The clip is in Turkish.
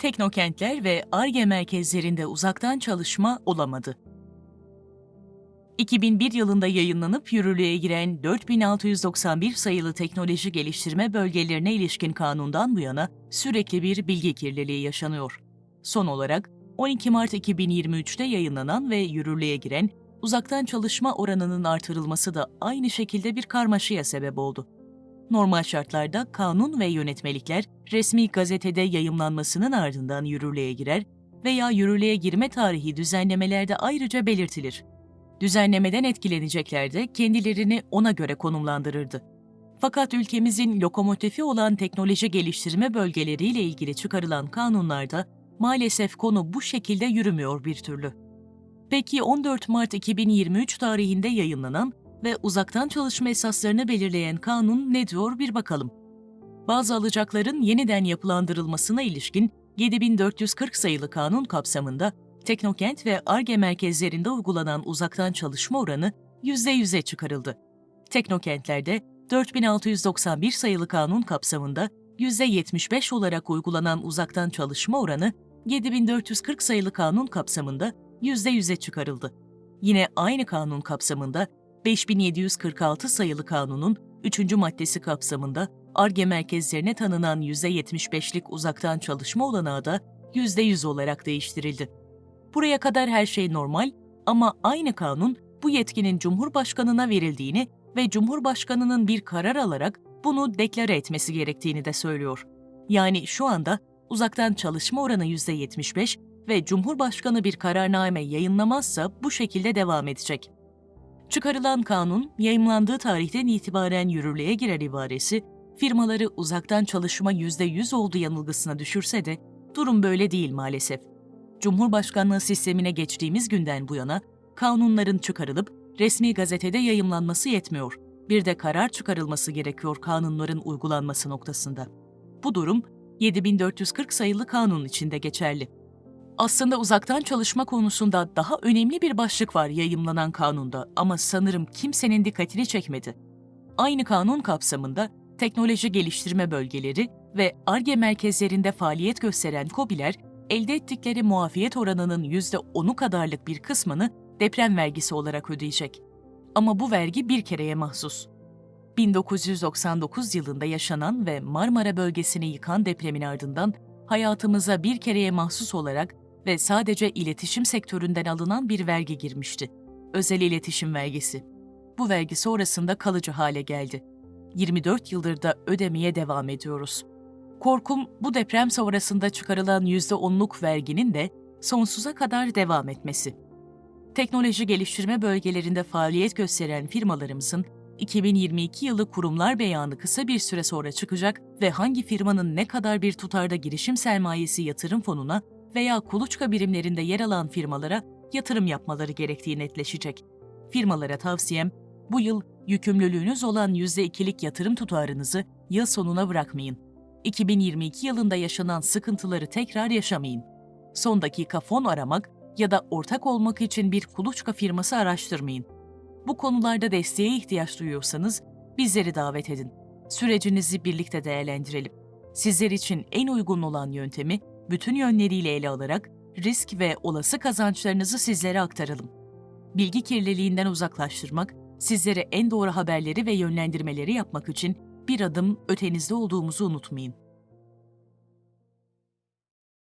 teknokentler ve ARGE merkezlerinde uzaktan çalışma olamadı. 2001 yılında yayınlanıp yürürlüğe giren 4691 sayılı teknoloji geliştirme bölgelerine ilişkin kanundan bu yana sürekli bir bilgi kirliliği yaşanıyor. Son olarak 12 Mart 2023'te yayınlanan ve yürürlüğe giren uzaktan çalışma oranının artırılması da aynı şekilde bir karmaşaya sebep oldu. Normal şartlarda kanun ve yönetmelikler resmi gazetede yayımlanmasının ardından yürürlüğe girer veya yürürlüğe girme tarihi düzenlemelerde ayrıca belirtilir. Düzenlemeden etkilenecekler de kendilerini ona göre konumlandırırdı. Fakat ülkemizin lokomotifi olan teknoloji geliştirme bölgeleriyle ilgili çıkarılan kanunlarda maalesef konu bu şekilde yürümüyor bir türlü. Peki 14 Mart 2023 tarihinde yayınlanan ve uzaktan çalışma esaslarını belirleyen kanun ne diyor bir bakalım. Bazı alacakların yeniden yapılandırılmasına ilişkin 7440 sayılı kanun kapsamında Teknokent ve ARGE merkezlerinde uygulanan uzaktan çalışma oranı %100'e çıkarıldı. Teknokentlerde 4691 sayılı kanun kapsamında %75 olarak uygulanan uzaktan çalışma oranı 7440 sayılı kanun kapsamında %100'e çıkarıldı. Yine aynı kanun kapsamında 5746 sayılı kanunun 3. maddesi kapsamında ARGE merkezlerine tanınan %75'lik uzaktan çalışma olanağı da %100 olarak değiştirildi. Buraya kadar her şey normal ama aynı kanun bu yetkinin Cumhurbaşkanına verildiğini ve Cumhurbaşkanının bir karar alarak bunu deklare etmesi gerektiğini de söylüyor. Yani şu anda uzaktan çalışma oranı %75 ve Cumhurbaşkanı bir kararname yayınlamazsa bu şekilde devam edecek. Çıkarılan kanun, yayımlandığı tarihten itibaren yürürlüğe girer ibaresi, firmaları uzaktan çalışma %100 olduğu yanılgısına düşürse de durum böyle değil maalesef. Cumhurbaşkanlığı sistemine geçtiğimiz günden bu yana kanunların çıkarılıp resmi gazetede yayımlanması yetmiyor. Bir de karar çıkarılması gerekiyor kanunların uygulanması noktasında. Bu durum 7440 sayılı kanun içinde geçerli. Aslında uzaktan çalışma konusunda daha önemli bir başlık var yayımlanan kanunda ama sanırım kimsenin dikkatini çekmedi. Aynı kanun kapsamında teknoloji geliştirme bölgeleri ve ARGE merkezlerinde faaliyet gösteren KOBİ'ler elde ettikleri muafiyet oranının %10'u kadarlık bir kısmını deprem vergisi olarak ödeyecek. Ama bu vergi bir kereye mahsus. 1999 yılında yaşanan ve Marmara bölgesini yıkan depremin ardından hayatımıza bir kereye mahsus olarak ve sadece iletişim sektöründen alınan bir vergi girmişti. Özel iletişim vergisi. Bu vergi sonrasında kalıcı hale geldi. 24 yıldır da ödemeye devam ediyoruz. Korkum bu deprem sonrasında çıkarılan %10'luk verginin de sonsuza kadar devam etmesi. Teknoloji geliştirme bölgelerinde faaliyet gösteren firmalarımızın 2022 yılı kurumlar beyanı kısa bir süre sonra çıkacak ve hangi firmanın ne kadar bir tutarda girişim sermayesi yatırım fonuna veya kuluçka birimlerinde yer alan firmalara yatırım yapmaları gerektiği netleşecek. Firmalara tavsiyem, bu yıl yükümlülüğünüz olan %2'lik yatırım tutarınızı yıl sonuna bırakmayın. 2022 yılında yaşanan sıkıntıları tekrar yaşamayın. Son dakika fon aramak ya da ortak olmak için bir kuluçka firması araştırmayın. Bu konularda desteğe ihtiyaç duyuyorsanız bizleri davet edin. Sürecinizi birlikte değerlendirelim. Sizler için en uygun olan yöntemi bütün yönleriyle ele alarak risk ve olası kazançlarınızı sizlere aktaralım. Bilgi kirliliğinden uzaklaştırmak, sizlere en doğru haberleri ve yönlendirmeleri yapmak için bir adım ötenizde olduğumuzu unutmayın.